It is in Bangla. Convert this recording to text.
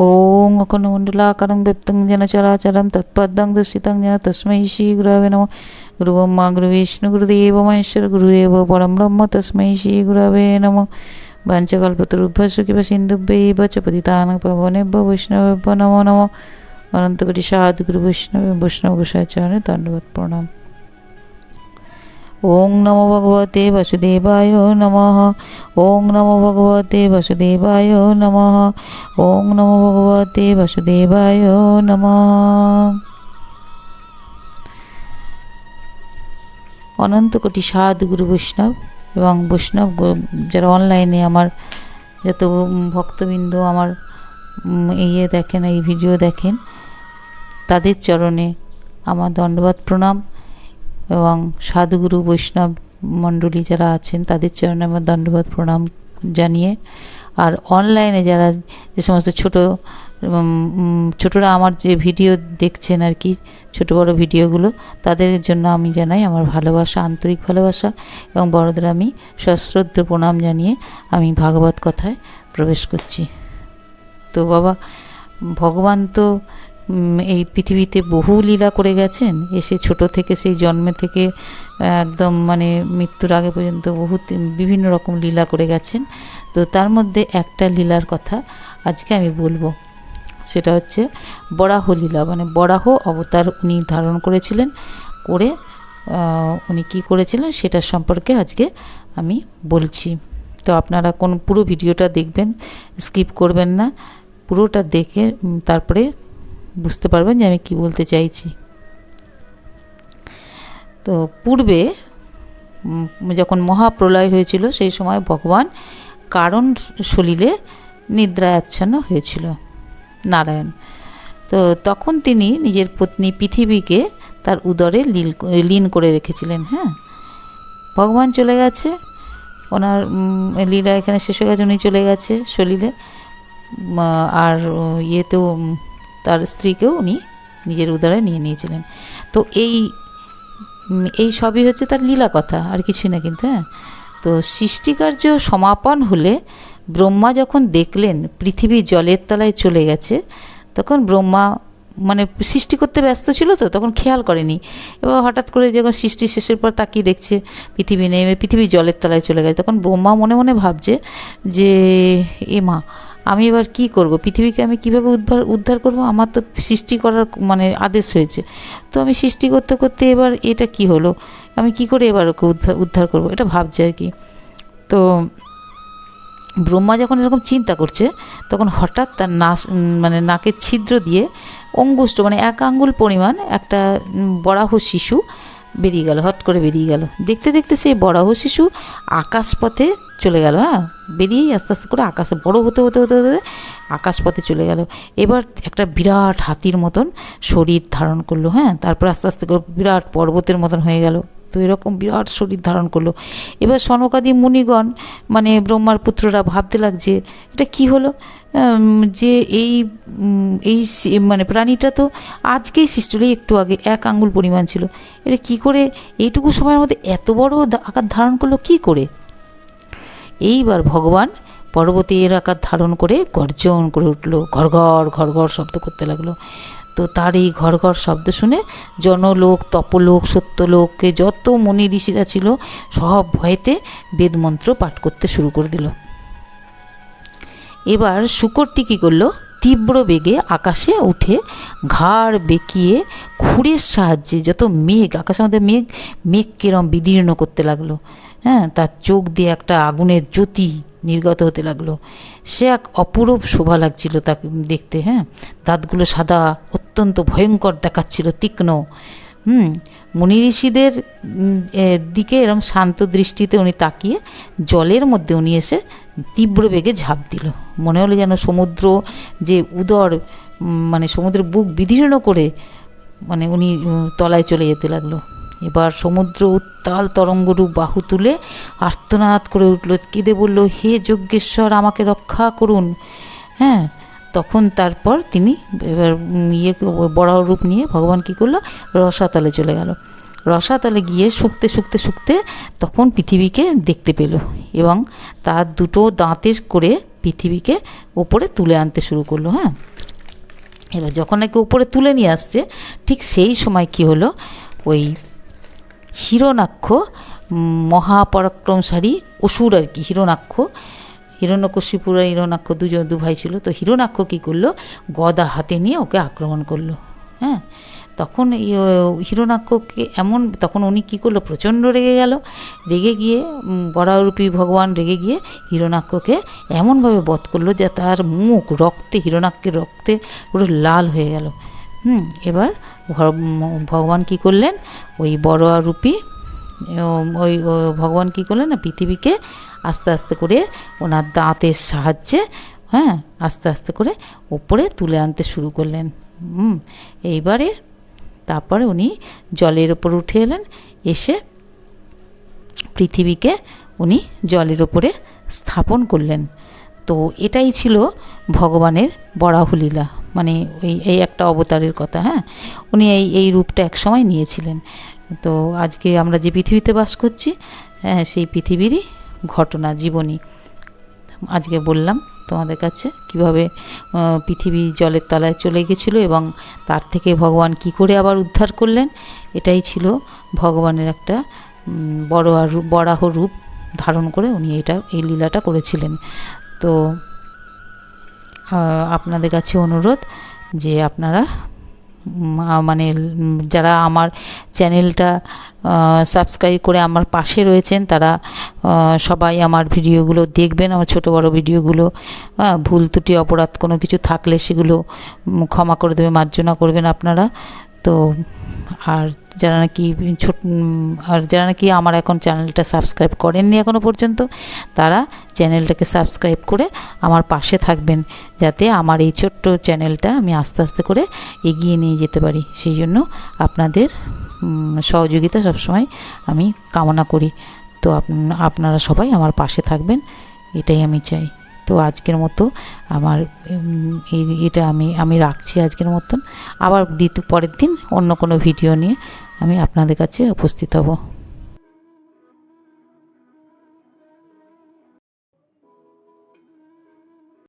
ఓం అఖండమండలాకరం వ్యక్తం జన చరాచరం తత్పదం దర్శితం జన తస్మై శ్రీ గురవే నమ గురువమ్మ గురు విష్ణు గురుదేవ మహేశ్వర గురుదేవ పరం బ్రహ్మ తస్మై శ్రీ గురవే నమ పంచకల్పతరుభ్య কিবা সিন্ধুভ্যৈব চ পতিতানাং পবনেভ্য বৈষ্ণবেভ্য নমো নমঃ অনন্তকোটি সাধুগুরু বৈষ্ণব বৈষ্ণব গোসাইচরণে দণ্ডবত প্রণাম ওং নমো ভগবতে বাসুদেবায় নমঃ। ওং নমো ভগবতে বাসুদেবায় নমঃ। ওং নমো ভগবতে বাসুদেবায় নমঃ। অনন্ত কোটি সাধু গুরু বৈষ্ণব এবং বৈষ্ণব যারা অনলাইনে আমার যত ভক্তবৃন্দ আমার ইয়ে দেখেন, এই ভিডিও দেখেন, তাদের চরণে আমার দণ্ডবাদ প্রণাম। এবং সাধুগুরু, বৈষ্ণব মণ্ডলী যারা আছেন, তাদের চরণে আমার দণ্ডবাদ প্রণাম জানিয়ে আর অনলাইনে যারা যে সমস্ত ছোট ছোটরা আমার যে ভিডিও দেখছেন আর কি, ছোট বড় ভিডিওগুলো তাদের জন্য আমি জানাই আমার ভালোবাসা, আন্তরিক ভালোবাসা এবং বড়দের আমি সশ্রদ্ধ প্রণাম জানিয়ে আমি ভাগবত কথায় প্রবেশ করছি। তো বাবা, ভগবান তো এই পৃথিবীতে বহু লীলা করে গেছেন। এসে ছোট থেকে সেই জন্মে থেকে একদম মানে মৃত্যুর আগে পর্যন্ত বহু বিভিন্ন রকম লীলা করে গেছেন। তো তার মধ্যে একটা লীলার কথা আজকে আমি বলব। সেটা হচ্ছে বরাহ লীলা। মানে বরাহ অবতার উনি ধারণ করেছিলেন করে উনি কি করেছিলেন সেটা সম্পর্কে আজকে আমি বলছি। তো আপনারা কোন পুরো ভিডিওটা দেখবেন, স্কিপ করবেন না। পুরোটা দেখে তারপরে বুঝতে পারবেন যে আমি কি বলতে চাইছি। তো পূর্বে যখন মহাপ্রলয় হয়েছিল সেই সময় ভগবান কারণ সলিলে নিদ্রায় আচ্ছন্ন হয়েছিল নারায়ণ। তো তখন তিনি নিজের পত্নী পৃথিবীকে তার উদরে লীল লীন করে রেখেছিলেন হ্যাঁ? ভগবান চলে গেছে ওনার লীলা এখানে শেষ হয়ে গেছে উনি চলে গেছে সলিলে। উম, আর ইয়েতেও তার স্ত্রীকেও উনি নিজের উদারে নিয়ে নিয়েছিলেন। তো এই এই সবই হচ্ছে তার লীলা কথা, আর কিছুই না কিন্তু হ্যাঁ? তো সৃষ্টিকার্য সমাপন হলে ব্রহ্মা যখন দেখলেন পৃথিবী জলের তলায় চলে গেছে, তখন ব্রহ্মা মানে সৃষ্টি করতে ব্যস্ত ছিল তো, তখন খেয়াল করেনি। এবার হঠাৎ করে যখন সৃষ্টি শেষের পর তাকিয়ে দেখছে পৃথিবী নেই এবার পৃথিবী জলের তলায় চলে গেছে, তখন ব্রহ্মা মনে মনে ভাবছে যে, এ মা আমি এবার কি করব? পৃথিবীকে আমি কীভাবে উদ্ধার উদ্ধার করব? আমার তো সৃষ্টি করার মানে আদেশ হয়েছে। তো আমি সৃষ্টি করতে করতে এবার এটা কি হলো? আমি কি করে এবার ওকে উদ্ধার উদ্ধার করব? এটা ভাবছে আর কি। তো ব্রহ্মা যখন এরকম চিন্তা করছে, তখন হঠাৎ তার নাস মানে নাকের ছিদ্র দিয়ে অঙ্গুষ্ট মানে এক আঙ্গুল পরিমাণ একটা বরাহ শিশু বেরিয়ে গেল, হট করে বেরিয়ে গেল। দেখতে দেখতে সেই বরাহ শিশু আকাশ পথে চলে গেল হ্যাঁ? বেরিয়েই আস্তে আস্তে করে আকাশে, বড় হতে হতে হতে হতে আকাশ পথে চলে গেল। এবার একটা বিরাট হাতির মতন শরীর ধারণ করল হ্যাঁ? তারপর আস্তে আস্তে করে বিরাট পর্বতের মতন হয়ে গেল। তো এরকম বিরাট শরীর ধারণ করল। এবার সনকাদি মুনিগণ মানে ব্রহ্মার পুত্ররা ভাবতে লাগছে এটা কি হলো? যে এই এই মানে প্রাণীটা তো আজকেই সৃষ্টি হলো, একটু আগে এক আঙ্গুল পরিমাণ ছিল। এটা কি করে এইটুকু সময়ের মধ্যে এত বড় আকার ধারণ করল কি করে? এইবার ভগবান পর্বতের আকার ধারণ করে গর্জন করে উঠল ঘর ঘর ঘর ঘর শব্দ করতে লাগল। তো তার এই ঘর ঘর শব্দ শুনে জনলোক, তপলোক সত্যলোককে যত মুনি ঋষিরা ছিল, সব ভয়েতে বেদমন্ত্র পাঠ করতে শুরু করে দিল। এবার শুকরটি কী করল? তীব্র বেগে আকাশে উঠে ঘাড় বেঁকিয়ে খুঁড়ের সাহায্যে যত মেঘ, আকাশের মধ্যে মেঘ মেঘ কিরম বিদীর্ণ করতে লাগল। হ্যাঁ তার চোখ দিয়ে একটা আগুনের জ্যোতি নির্গত হতে লাগল। সে এক অপরূপ শোভা লাগছিল তাকে দেখতে হ্যাঁ। দাঁতগুলো সাদা, অত্যন্ত ভয়ঙ্কর দেখাচ্ছিল, তীক্ষ্ণ। হুম মুনি ঋষিদের দিকে এরম শান্ত দৃষ্টিতে উনি তাকিয়ে জলের মধ্যে উনি এসে তীব্র বেগে ঝাঁপ দিল। মনে হলো যেন সমুদ্র যে উদর মানে সমুদ্রের বুক বিদীর্ণ করে মানে উনি তলায় চলে যেতে লাগল। এবার সমুদ্র উত্তাল তরঙ্গরূপ বাহু তুলে আর্তনাদ করে উঠল। কেঁদে বলল, হে যজ্ঞেশ্বর, আমাকে রক্ষা করুন। হ্যাঁ তখন তারপর তিনি এবার ইয়ে বড় রূপ নিয়ে ভগবান কী করল, রসাতলে চলে গেল। রসাতলে গিয়ে শুকতে শুকতে শুকতে তখন পৃথিবীকে দেখতে পেল এবং তার দুটো দাঁতের করে পৃথিবীকে ওপরে তুলে আনতে শুরু করল। হ্যাঁ এবার যখন নাকি উপরে তুলে নিয়ে আসছে, ঠিক সেই সময় কি হলো? ওই হিরণাক্ষ মহাপরাক্রমশালী অসুর আর কি হিরণাক্ষ হিরণ্যকশিপুর আর হিরণাক্ষ দুজন দু ভাই ছিল। তো হিরণাক্ষ কী করল? গদা হাতে নিয়ে ওকে আক্রমণ করল। হ্যাঁ? তখন হিরণাক্ষকে এমন, তখন উনি কী করল? প্রচণ্ড রেগে গেল। রেগে গিয়ে বরাহরূপী ভগবান রেগে গিয়ে হিরণাক্ষকে এমনভাবে বধ করল যে তার মুখ রক্তে হিরণাক্ষের রক্তে পুরো লাল হয়ে গেল। হুম এবার ভগবান কী করলেন? ওই বড়রূপী উম, ওই ভগবান কী করলেন না পৃথিবীকে আস্তে আস্তে করে ওনার দাঁতের সাহায্যে হ্যাঁ আস্তে আস্তে করে ওপরে তুলে আনতে শুরু করলেন। হুম এইবারে তারপরে উনি জলের ওপর উঠে এলেন এসে পৃথিবীকে উনি জলের ওপরে স্থাপন করলেন। তো এটাই ছিল ভগবানের বরাহলীলা মানে ওই, এই একটা অবতারের কথা হ্যাঁ? উনি এই এই রূপটা একসময় নিয়েছিলেন। তো আজকে আমরা যে পৃথিবীতে বাস করছি হ্যাঁ সেই পৃথিবীরই ঘটনা, জীবনী। আজকে বললাম তোমাদের কাছে কীভাবে পৃথিবী জলের তলায় চলে গেছিল এবং তার থেকে ভগবান কি করে আবার উদ্ধার করলেন, এটাই ছিল ভগবানের একটা বড় আর বরাহ রূপ ধারণ করে উনি এটা, এই লীলাটা করেছিলেন। তো আপনাদের কাছে অনুরোধ যে আপনারা মানে যারা আমার চ্যানেলটা সাবস্ক্রাইব করে আমার পাশে রয়েছেন, তারা সবাই আমার ভিডিওগুলো দেখবেন, আমার ছোট বড় ভিডিওগুলো ভুল ত্রুটি, অপরাধ কোনো কিছু থাকলে সেগুলো ক্ষমা করে দেবে মার্জনা করবেন আপনারা। তো আর যারা নাকি ছোট, আর যারা নাকি আমার এখন চ্যানেলটা সাবস্ক্রাইব করেননি এখনও পর্যন্ত, তারা চ্যানেলটাকে সাবস্ক্রাইব করে আমার পাশে থাকবেন, যাতে আমার এই ছোট্ট চ্যানেলটা আমি আস্তে আস্তে করে এগিয়ে নিয়ে যেতে পারি। সেই জন্য আপনাদের সহযোগিতা সবসময় আমি কামনা করি। তো আপনারা সবাই আমার পাশে থাকবেন, এটাই আমি চাই। তো আজকের মতো আমার এটা আমি আমি রাখছি আজকের মতন। আবার দ্বিতীয়, পরের দিন অন্য কোনো ভিডিও নিয়ে আমি আপনাদের কাছে উপস্থিত হব।